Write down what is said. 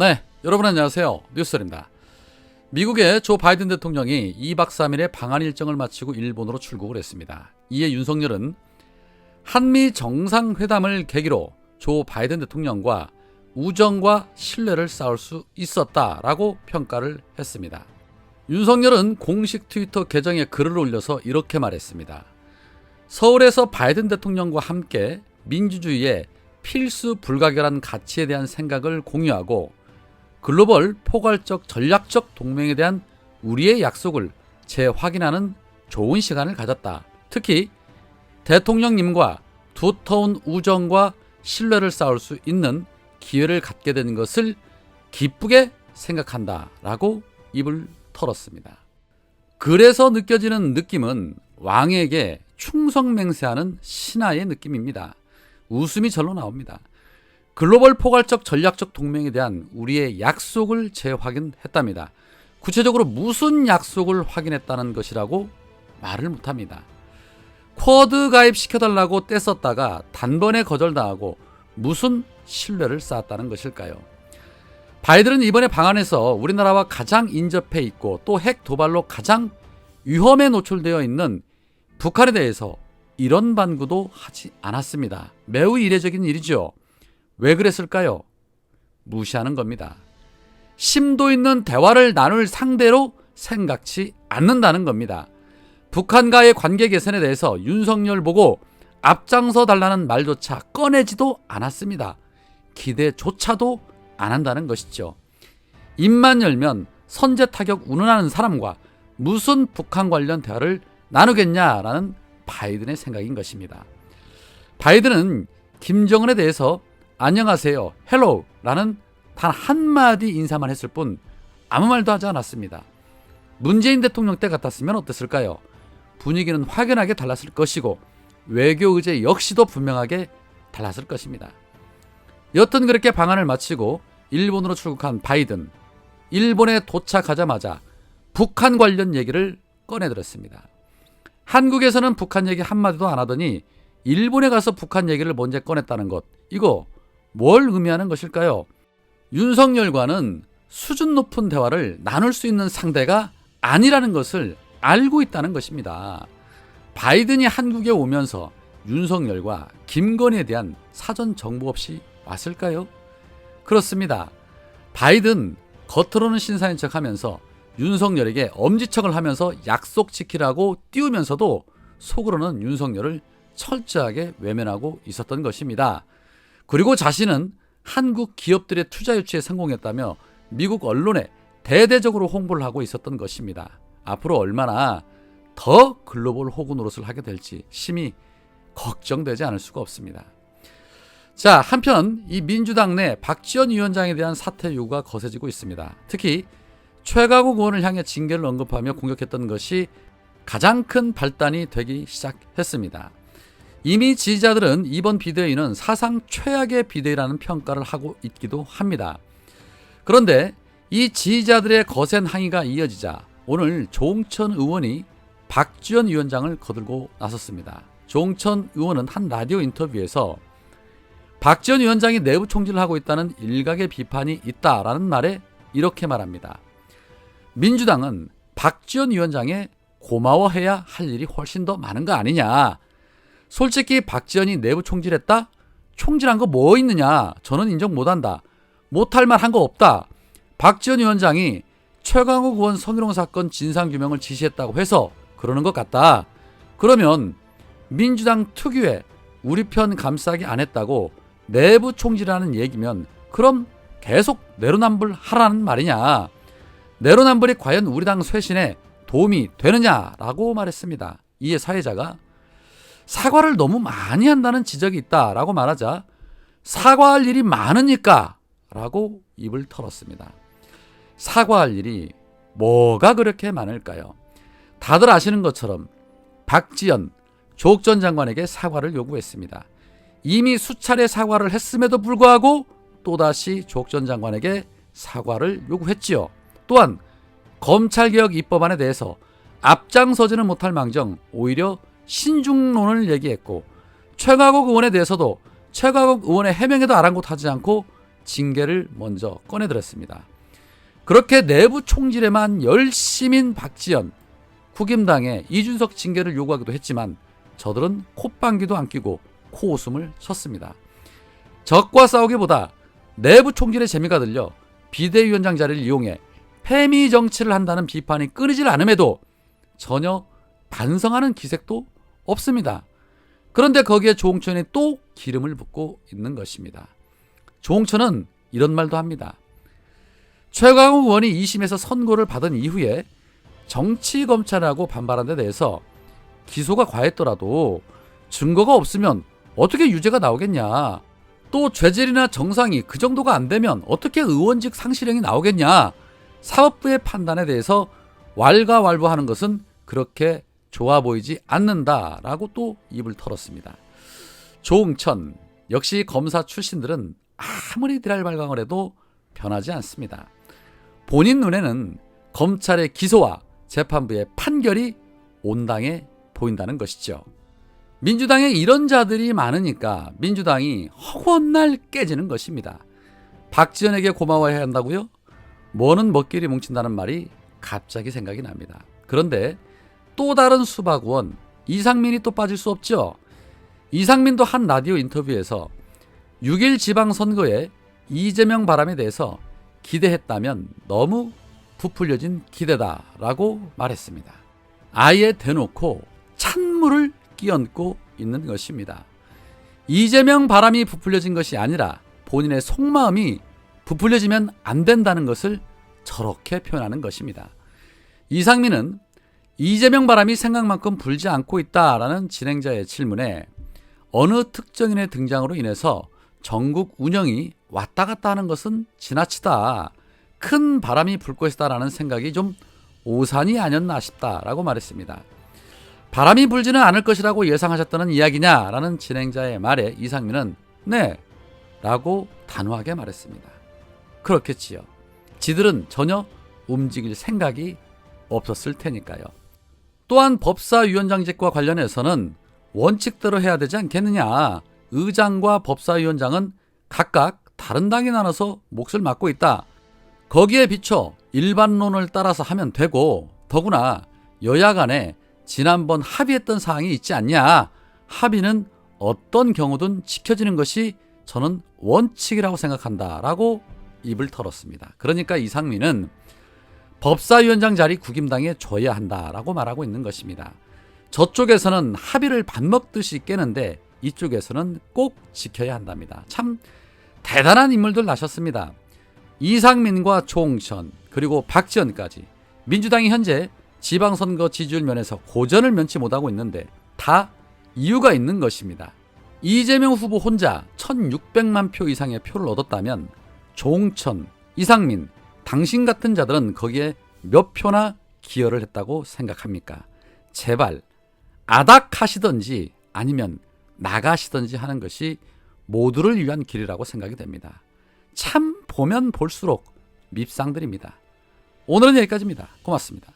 네, 여러분 안녕하세요. 뉴스입니다. 미국의 조 바이든 대통령이 2박 3일의 방한 일정을 마치고 일본으로 출국을 했습니다. 이에 윤석열은 한미 정상회담을 계기로 조 바이든 대통령과 우정과 신뢰를 쌓을 수 있었다라고 평가를 했습니다. 윤석열은 공식 트위터 계정에 글을 올려서 이렇게 말했습니다. 서울에서 바이든 대통령과 함께 민주주의의 필수 불가결한 가치에 대한 생각을 공유하고 글로벌 포괄적 전략적 동맹에 대한 우리의 약속을 재확인하는 좋은 시간을 가졌다. 특히 대통령님과 두터운 우정과 신뢰를 쌓을 수 있는 기회를 갖게 되는 것을 기쁘게 생각한다. 라고 입을 털었습니다. 그래서 느껴지는 느낌은 왕에게 충성맹세하는 신하의 느낌입니다. 웃음이 절로 나옵니다. 글로벌 포괄적 전략적 동맹에 대한 우리의 약속을 재확인했답니다. 구체적으로 무슨 약속을 확인했다는 것이라고 말을 못합니다. 쿼드 가입시켜달라고 떼썼다가 단번에 거절당하고 무슨 신뢰를 쌓았다는 것일까요? 바이든은 이번에 방안에서 우리나라와 가장 인접해 있고 또 핵 도발로 가장 위험에 노출되어 있는 북한에 대해서 이런 반구도 하지 않았습니다. 매우 이례적인 일이죠. 왜 그랬을까요? 무시하는 겁니다. 심도 있는 대화를 나눌 상대로 생각지 않는다는 겁니다. 북한과의 관계 개선에 대해서 윤석열 보고 앞장서 달라는 말조차 꺼내지도 않았습니다. 기대조차도 안 한다는 것이죠. 입만 열면 선제 타격 운운하는 사람과 무슨 북한 관련 대화를 나누겠냐라는 바이든의 생각인 것입니다. 바이든은 김정은에 대해서 안녕하세요, 헬로우 라는 단 한마디 인사만 했을 뿐 아무 말도 하지 않았습니다. 문재인 대통령 때 같았으면 어땠을까요? 분위기는 확연하게 달랐을 것이고 외교 의제 역시도 분명하게 달랐을 것입니다. 여튼 그렇게 방안을 마치고 일본으로 출국한 바이든. 일본에 도착하자마자 북한 관련 얘기를 꺼내들었습니다. 한국에서는 북한 얘기 한마디도 안 하더니 일본에 가서 북한 얘기를 먼저 꺼냈다는 것. 이거 뭘 의미하는 것일까요? 윤석열과는 수준 높은 대화를 나눌 수 있는 상대가 아니라는 것을 알고 있다는 것입니다. 바이든이 한국에 오면서 윤석열과 김건희에 대한 사전 정보 없이 왔을까요? 그렇습니다. 바이든 겉으로는 신사인 척 하면서 윤석열에게 엄지척을 하면서 약속 지키라고 띄우면서도 속으로는 윤석열을 철저하게 외면하고 있었던 것입니다. 그리고 자신은 한국 기업들의 투자 유치에 성공했다며 미국 언론에 대대적으로 홍보를 하고 있었던 것입니다. 앞으로 얼마나 더 글로벌 호구 노릇을 하게 될지 심히 걱정되지 않을 수가 없습니다. 자, 한편 이 민주당 내 박지원 위원장에 대한 사퇴 요구가 거세지고 있습니다. 특히 최가국 의원을 향해 징계를 언급하며 공격했던 것이 가장 큰 발단이 되기 시작했습니다. 이미 지지자들은 이번 비대위는 사상 최악의 비대위라는 평가를 하고 있기도 합니다. 그런데 이 지지자들의 거센 항의가 이어지자 오늘 조홍천 의원이 박지원 위원장을 거들고 나섰습니다. 조홍천 의원은 한 라디오 인터뷰에서 박지원 위원장이 내부 총질을 하고 있다는 일각의 비판이 있다라는 말에 이렇게 말합니다. 민주당은 박지원 위원장에 고마워해야 할 일이 훨씬 더 많은 거 아니냐. 솔직히 박지원이 내부 총질했다? 총질한 거 뭐 있느냐? 저는 인정 못한다. 못할 만한 거 없다. 박지원 위원장이 최강욱 의원 성희롱 사건 진상규명을 지시했다고 해서 그러는 것 같다. 그러면 민주당 특유의 우리 편 감싸기 안 했다고 내부 총질하는 얘기면 그럼 계속 내로남불 하라는 말이냐. 내로남불이 과연 우리 당 쇄신에 도움이 되느냐라고 말했습니다. 이에 사회자가 사과를 너무 많이 한다는 지적이 있다라고 말하자 사과할 일이 많으니까 라고 입을 털었습니다. 사과할 일이 뭐가 그렇게 많을까요? 다들 아시는 것처럼 박지연 조국 전 장관에게 사과를 요구했습니다. 이미 수차례 사과를 했음에도 불구하고 또다시 조국 전 장관에게 사과를 요구했지요. 또한 검찰개혁 입법안에 대해서 앞장서지는 못할 망정 오히려 신중론을 얘기했고 최가국 의원에 대해서도 최가국 의원의 해명에도 아랑곳하지 않고 징계를 먼저 꺼내들었습니다. 그렇게 내부 총질에만 열심인 박지원, 국임당에 이준석 징계를 요구하기도 했지만 저들은 콧방귀도 안 끼고 코웃음을 쳤습니다. 적과 싸우기보다 내부 총질의 재미가 들려 비대위원장 자리를 이용해 패미 정치를 한다는 비판이 끊이질 않음에도 전혀 반성하는 기색도 없습니다. 그런데 거기에 조홍천이 또 기름을 붓고 있는 것입니다. 조홍천은 이런 말도 합니다. 최강욱 의원이 2심에서 선고를 받은 이후에 정치 검찰하고 반발한 데 대해서 기소가 과했더라도 증거가 없으면 어떻게 유죄가 나오겠냐. 또 죄질이나 정상이 그 정도가 안 되면 어떻게 의원직 상실형이 나오겠냐. 사법부의 판단에 대해서 왈가왈부하는 것은 그렇게 좋아 보이지 않는다라고 또 입을 털었습니다. 조응천 역시 검사 출신들은 아무리 드랄발광을 해도 변하지 않습니다. 본인 눈에는 검찰의 기소와 재판부의 판결이 온당해 보인다는 것이죠. 민주당에 이런 자들이 많으니까 민주당이 허구날 깨지는 것입니다. 박지원에게 고마워해야 한다고요? 뭐는 먹길이 뭉친다는 말이 갑자기 생각이 납니다. 그런데 또 다른 수박 의원 이상민이 또 빠질 수 없죠. 이상민도 한 라디오 인터뷰에서 6일 지방선거에 이재명 바람에 대해서 기대했다면 너무 부풀려진 기대다라고 말했습니다. 아예 대놓고 찬물을 끼얹고 있는 것입니다. 이재명 바람이 부풀려진 것이 아니라 본인의 속마음이 부풀려지면 안 된다는 것을 저렇게 표현하는 것입니다. 이상민은 이재명 바람이 생각만큼 불지 않고 있다라는 진행자의 질문에 어느 특정인의 등장으로 인해서 전국 운영이 왔다 갔다 하는 것은 지나치다. 큰 바람이 불 것이다라는 생각이 좀 오산이 아니었나 싶다라고 말했습니다. 바람이 불지는 않을 것이라고 예상하셨다는 이야기냐라는 진행자의 말에 이상민은 네 라고 단호하게 말했습니다. 그렇겠지요. 지들은 전혀 움직일 생각이 없었을 테니까요. 또한 법사위원장직과 관련해서는 원칙대로 해야 되지 않겠느냐. 의장과 법사위원장은 각각 다른 당에 나눠서 몫을 맡고 있다. 거기에 비춰 일반론을 따라서 하면 되고 더구나 여야 간에 지난번 합의했던 사항이 있지 않냐. 합의는 어떤 경우든 지켜지는 것이 저는 원칙이라고 생각한다라고 입을 털었습니다. 그러니까 이상민은 법사위원장 자리 국임당에 줘야 한다라고 말하고 있는 것입니다. 저쪽에서는 합의를 밥 먹듯이 깨는데 이쪽에서는 꼭 지켜야 한답니다. 참 대단한 인물들 나셨습니다. 이상민과 조홍천 그리고 박지원까지 민주당이 현재 지방선거 지지율 면에서 고전을 면치 못하고 있는데 다 이유가 있는 것입니다. 이재명 후보 혼자 1600만 표 이상의 표를 얻었다면 조홍천, 이상민, 당신 같은 자들은 거기에 몇 표나 기여를 했다고 생각합니까? 제발 아닥하시던지 아니면 나가시던지 하는 것이 모두를 위한 길이라고 생각이 됩니다. 참 보면 볼수록 밉상들입니다. 오늘은 여기까지입니다. 고맙습니다.